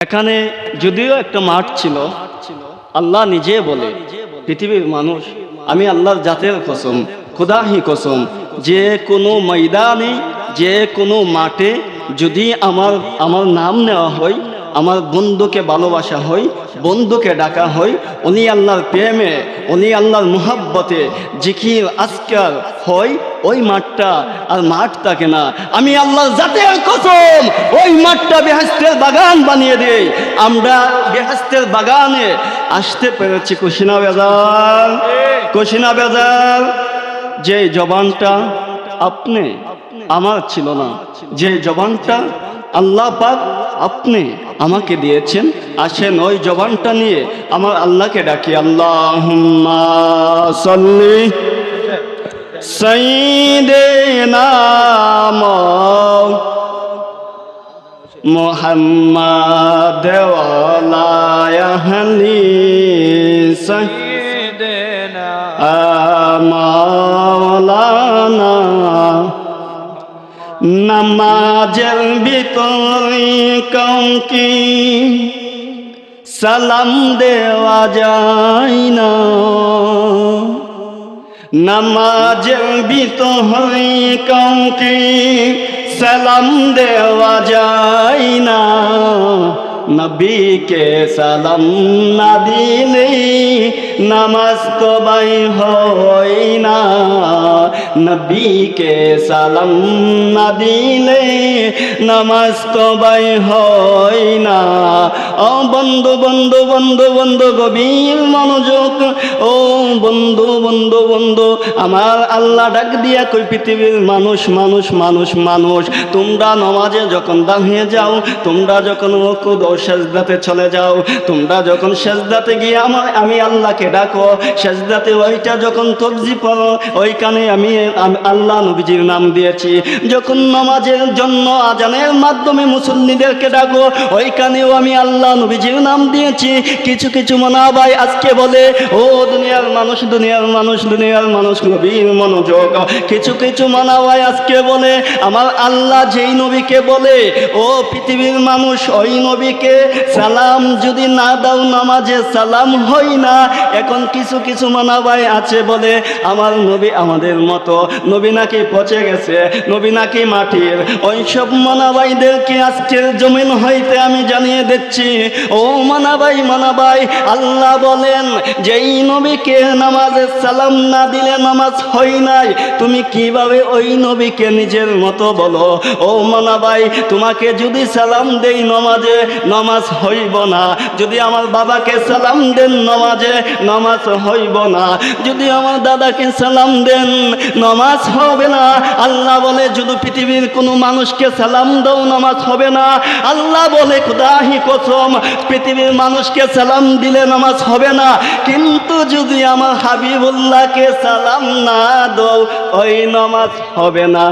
এখানে যদিও একটা মাঠ ছিল, আল্লাহ নিজে বলে, পৃথিবীর মানুষ, আমি আল্লাহর জাতের কসম, খোদাহি কসম, যে কোনো ময়দানে, যে কোনো মাঠে যদি আমার আমার নাম নেওয়া হয় আমার বন্ধুকে ভালোবাসা হয় বন্ধুকে ডাকা হয় উনি আল্লাহর প্রেমে, উনি আল্লাহর মুহাব্বতে জিকির, আজকার হয় ওই মাঠটা আর মাঠ থাকে না। আমি আল্লাহর জাতের কসম, ওই মাঠটা বেহাস্তের বাগান বানিয়ে দেই। আমরা বেহাস্তের বাগানে আসতে পেরেছি, কুশিনা বেজার। কুশিনা বেজার যে জবানটা আপনি, আমার ছিল না যে জবানটা আল্লাহ পাক আপনি আমাকে দিয়েছেন। আসেন ওই জবানটা নিয়ে আমার আল্লাহকে ডাকি আল্লাহ সঈদে নাম মোহাম্মদ দেওয়ালায়হলি সঈদে নাম নামাজের ভিতরে কাউকে সালাম দেওয়া যায় না। নামাজের ভিতরে কাউকে সালাম দেওয়া যায় না। নবীকে সালাম না দিলে নামাজ বাই হয় না। নবীকে সালাম না দিলে নামাজ বাই হয় না। ও বন্ধু বন্ধু বন্ধু বন্ধু, গভীর মনোযোগ। ও বন্ধু বন্ধু বন্ধু, আমার আল্লাহ ডাক দিয়া কই পৃথিবীর মানুষ মানুষ মানুষ মানুষ, তোমরা নমাজে যখন দাঁড়িয়ে যাও, তোমরা যখন ওকুদ ও সেজদাতে চলে যাও। তোমরা যখন সেজদাতে গিয়ে আমার, আমি আল্লাহকে ডাকো, সেজদাতে ওইটা যখন তবজি পড়ো, ওইখানে আমি আল্লাহ নবীজির নাম দিয়েছি। যখন নমাজের জন্য আজানের মাধ্যমে মুসল্লিদেরকে ডাকো, ওইখানেও আমি আল্লাহ নবীজির নাম দিয়েছি। কিছু কিছু মনাবাই আজকে বলে, ও দুনিয়ার মানুষ দুনিয়ার মানুষ দুনিয়ার মানুষ নবীর মনোযোগ। কিছু কিছু মনাবাই আজকে বলে, আমার আল্লাহ যেই নবীকে বলে, ও পৃথিবীর মানুষ, ওই নবীকে সালাম যদি না দাও নামাজে সালাম হই না, এখন কিছু কিছু মানাবাই আছে বলে আমার নবী আমাদের মতো। নবী নাকি পচে গেছে, নবী নাকি মাটির। ওই সব মানাবাইদেরকে আজকের জমিন হইতে আমি জানিয়ে দিচ্ছি, ও মানাবাই মানাবাই, আল্লাহ বলেন, যেই নবীকে নামাজে সালাম না দিলে নামাজ হয় নাই, তুমি কীভাবে ওই নবীকে নিজের মতো বলো? ও মানাবাই, তোমাকে যদি সালাম দেই নমাজে নমাজ হইব না। যদি আমার বাবাকে সালাম দেন নমাজে, নমাজ হইব না। যদি আমার দাদাকে সালাম দেন, নমাজ হবে না। আল্লাহ বলে, যদি পৃথিবীর কোনো মানুষকে সালাম দাও, নামাজ হবে না। আল্লাহ বলে, খুদাহি কসম, পৃথিবীর মানুষকে সালাম দিলে নামাজ হবে না। কিন্তু যদি আমার হাবিবুল্লাহকে সালাম না দাও, ওই নামাজ হবে না।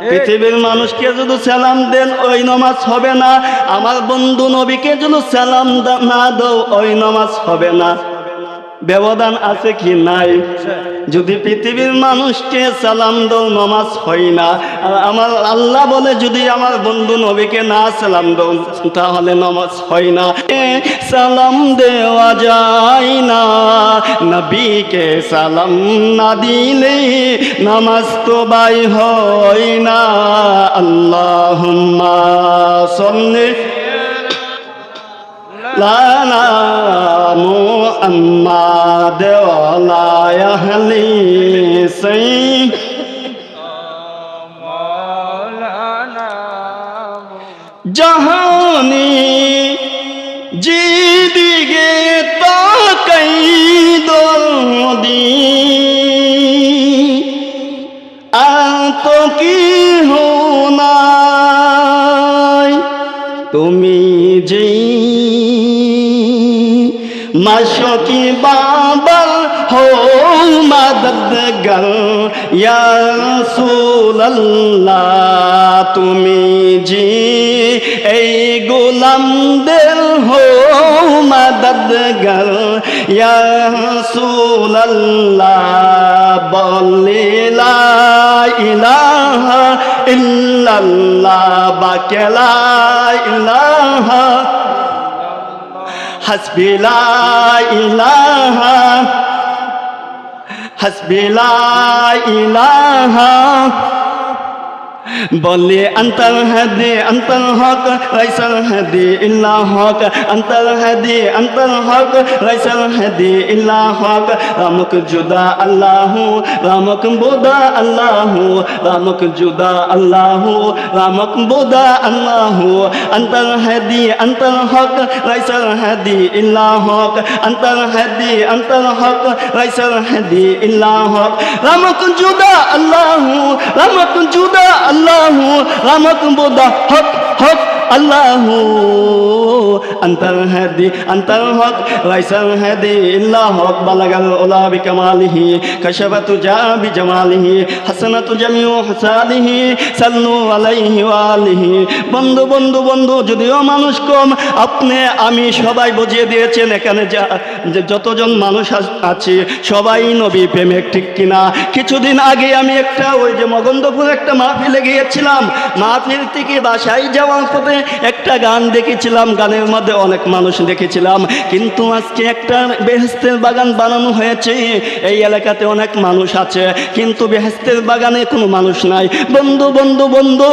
পৃথিবীর মানুষকে যদি সালাম দেন, ওই নামাজ হবে না। আমার বন্ধু নবীকে যদি সালাম দা- না দাও, ওই নামাজ হবে না। ব্যবধান আছে কি নাই? যদি পৃথিবীর মানুষকে সালাম দাও, নামাজ হয় না। আমার আল্লাহ বলে, যদি আমার বন্ধু নবীকে না সালাম দাও, তাহলে নামাজ হয় না। সালাম দেওয়া যায় না নবীকে সালাম না দিলে নামাজ তো বাই হয় না আল্লাহ সন্নে লানা মুহাম্মাদ ওয়ালা আহলি সাই مولانا মাদদগর ইয়া রাসূলুল্লাহ তুমি জি এই গোলামদের হো মাদদগর ইয়া রাসূলুল্লাহ বলে ইলাহা ইল্লাল্লাহ বাকে লা ইলাহা হাসবি ইলাহা হাসবি লা ইলাহা বলি অন্তর হদি অন্তর হক রৈসল হদি, ইল্লা হক। অন্তর হদি অন্তর হক রৈসল হদি, ইল্লা হক। রামক জুদা আল্লাহ, রামক বুদা আল্লাহ, রামক জুদা আল্লাহ, রামক বুদা আল্লাহ। অন্তর হদি অন্তর হক রৈসল হদি, ইল্লা হক। অন্তর হদি অন্তর হক রৈসল হদি, ইল্লা হক। রামক জুদা আল্লাহ, রামক জুদা আল্লাহ। রামক বুদা হক হক আল্লাহ আন্তাল হাদি, আন্তাল হক, লাইসাল হাদি ইল্লা হক, বালাগাল ওলা বি বিকামালিহি কাশাবাতু জা বিজামালিহি, হাসানাতু জামিউ হাসালিহি, সাল্লু আলাইহি ওয়ালিহি বন্ধু বন্ধু বন্ধু, যদিও মানুষ কম, আপনি, আমি সবাই বুঝিয়ে দিয়েছেন এখানে যা যতজন মানুষ আছে, সবাই নবী প্রেমিক ঠিক কিনা। কিছুদিন আগে আমি একটা, ওই যে মগন্দপুর একটা মাহফিলে গিয়েছিলাম। মাহফিল থেকে বাসায় যাওয়ার পথে একটা গান দেখেছিলাম, গানের মধ্যে অনেক মানুষ দেখেছিলাম। কিন্তু আজকে একটা বেহেস্তের বাগান বানানো হয়েছে, এই এলাকাতে অনেক মানুষ আছে। কিন্তু বেহেস্তের বাগানে কোনো মানুষ নাই। বন্ধু বন্ধু বন্ধু,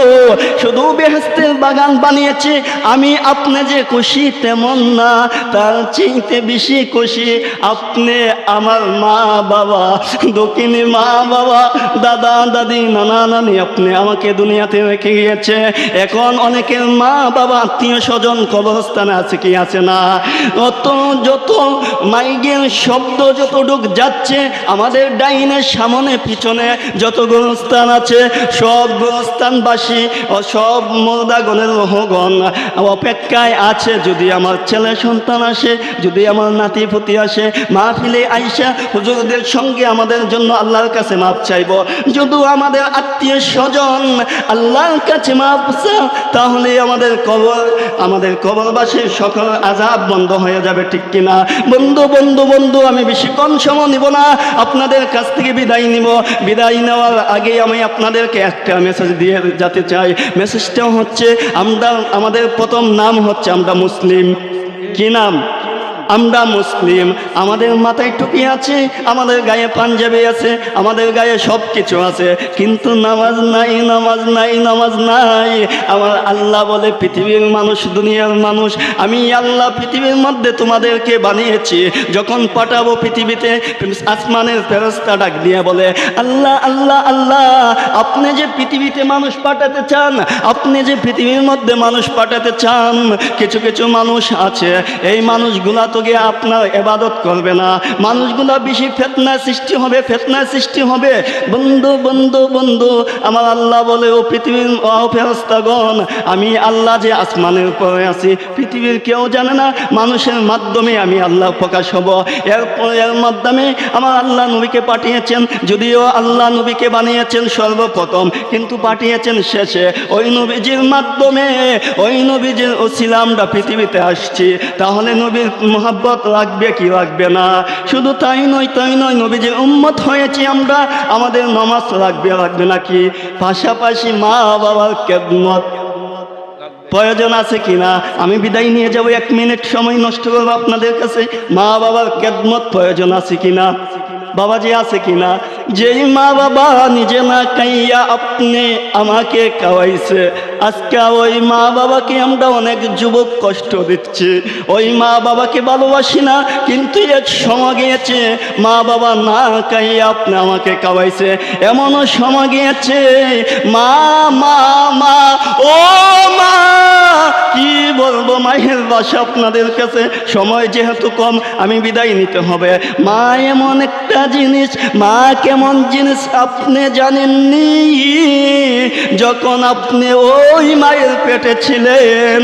শুধু বেহেস্তের বাগান বানিয়েছে, আমি আপনি যে খুশি তেমন না, তার চিনতে বেশি খুশি আপনি আমার মা বাবা দক্ষিণী মা বাবা দাদা, দাদি, নানা, নানি, আপনি আমাকে দুনিয়াতে রেখে গিয়েছে। এখন অনেকের মা বাবা আত্মীয় স্বজন কবরস্থানে আছে কি আছে না? অত যত মাইগের শব্দ যতটুক যাচ্ছে আমাদের ডাইনের সামনে পিছনে যত গোরস্থান আছে সব গোরস্থানবাসী ও সব মোদাগণের রহগণ অপেক্ষায় আছে। যদি আমার ছেলে সন্তান আসে যদি আমার নাতি পুতি আসে মাহফিলে আইসা হুজুরদের সঙ্গে আমাদের জন্য আল্লাহর কাছে মাপ চাইব। যদি আমাদের আত্মীয় স্বজন আল্লাহর কাছে মাপ চাও, তাহলে আমাদের কবর, আমাদের কবরবাসীর সকল আজাব বন্ধ হয়ে যাবে, ঠিক কিনা? বন্ধু বন্ধু বন্ধু, আমি বেশি কম সময় নিব না। আপনাদের কাছ থেকে বিদায় নিব। বিদায় নেওয়ার আগে আমি আপনাদেরকে একটা মেসেজ দিয়ে যেতে চাই। মেসেজটা হচ্ছে, আমরা, আমাদের প্রথম নাম হচ্ছে আমরা মুসলিম। কি নাম? আমরা মুসলিম। আমাদের মাথায় টুপি আছে, আমাদের গায়ে পাঞ্জাবি আছে, আমাদের গায়ে সব কিছু আছে। কিন্তু নামাজ নাই নামাজ নাই নামাজ নাই। আমার আল্লাহ বলে, পৃথিবীর মানুষ দুনিয়ার মানুষ। আমি আল্লাহ পৃথিবীর মধ্যে তোমাদেরকে বানিয়েছি। যখন পাঠাবো পৃথিবীতে আসমানের ফেরস্তা ডাক দিয়ে বলে, আল্লাহ আল্লাহ আল্লাহ, আপনি যে পৃথিবীতে মানুষ পাঠাতে চান, আপনি যে পৃথিবীর মধ্যে মানুষ পাঠাতে চান, কিছু কিছু মানুষ আছে। এই মানুষগুলা তো গিয়ে আপনার এবাদত করবে না। মানুষগুলা বেশি ফেতনা সৃষ্টি হবে ফেতনা সৃষ্টি হবে। বন্ধু বন্ধু বন্ধু, আমার আল্লাহ বলে, ও পৃথিবীর অফেরস্তাগণ আমি আল্লাহ যে আসমানের উপরে আছি, পৃথিবীর কেউ জানে না, মানুষের মাধ্যমে আমি আল্লাহ প্রকাশ হব। এরপর এর মাধ্যমে আমার আল্লাহ নবীকে পাঠিয়েছেন, যদিও আল্লাহ নবীকে বানিয়েছেন সর্বপ্রথম, কিন্তু পাঠিয়েছেন শেষে। ওই নবীজির মাধ্যমে, ওই নবীজির ওসিলা আমরা পৃথিবীতে আসছি। তাহলে নবীর মোহাব্বত রাখবে কি রাখবে না? শুধু তাই নয় তাই নয় নবীজির উম্মত হয়েছি আমরা। আমাদের নমাজ রাখবে রাখবে নাকি? পাশাপাশি মা বাবার কেদমত প্রয়োজন আছে কিনা আমি বিদায় নিয়ে যাব, এক মিনিট সময় নষ্ট করব আপনাদের কাছে। মা বাবার কেদমত প্রয়োজন আছে কিনা বাবাজি আছে কিনা যেই মা বাবা নিজে না খাইয়া আপনি আমাকে খাওয়াইছে আজকে ওই মা বাবাকে আমরা অনেক যুবক কষ্ট দিচ্ছি। ওই মা বাবাকে ভালোবাসি না, কিন্তু এক সময় গিয়েছে, মা বাবা না খাইয়া আপনি আমাকে খাওয়াইছে। এমনও সময় গিয়েছে, মা মা মা, ও মা, কি বলব মায়ের বাসা আপনাদের কাছে? সময় যেহেতু কম, আমি বিদায় নিতে হবে। মা এমন একটা জিনিস, মা কেমন জিনিস আপনি জানেননি? যখন আপনি ওই মায়ের পেটে ছিলেন,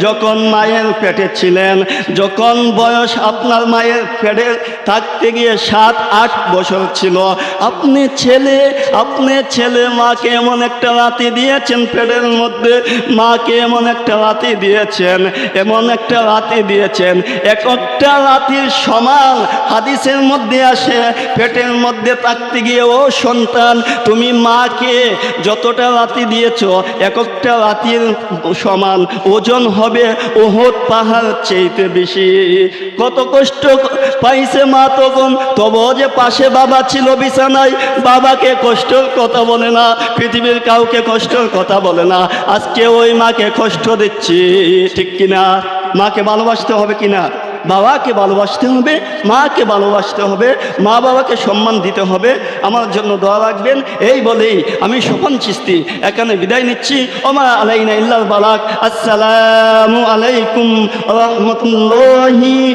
যখন মায়ের পেটে ছিলেন, যখন বয়স আপনার মায়ের পেটে থাকতে গিয়ে সাত, আট বছর ছিল, আপনি ছেলে আপনি ছেলে মাকে এমন একটা রাতে দিয়েছেন পেটের মধ্যে, মাকে এমন একটা রাতে দিয়েছেন, এমন একটা রাতে দিয়েছেন, এক একটা রাতির সমান হাদিসের মধ্যে আসে, পেটের মধ্যে থাকতে গিয়ে, ও সন্তান, তুমি মাকে যতটা রাতি দিয়েছ, এক একটা রাতির সমান ওজন হবে ওহত পাহাড় চেয়েতে বেশি। কত কষ্ট পাইছে মা তখন। তবু যে পাশে বাবা ছিল বিছানায়, বাবাকে কষ্টর কথা বলে না, পৃথিবীর কাউকে কষ্টর কথা বলে না। আজকে ওই মাকে কষ্ট দিচ্ছি, ঠিক কিনা? মাকে ভালোবাসতে হবে কিনা? বাবাকে ভালোবাসতে হবে, মাকে ভালোবাসতে হবে, মা বাবাকে সম্মান দিতে হবে। আমার জন্য দোয়া রাখবেন। এই বলেই আমি সোপান চিস্তি এখানে বিদায় নিচ্ছি। ওমা আলাইনা ইল্লাল বালাক। আসসালামু আলাইকুম রহমতুল্লাহি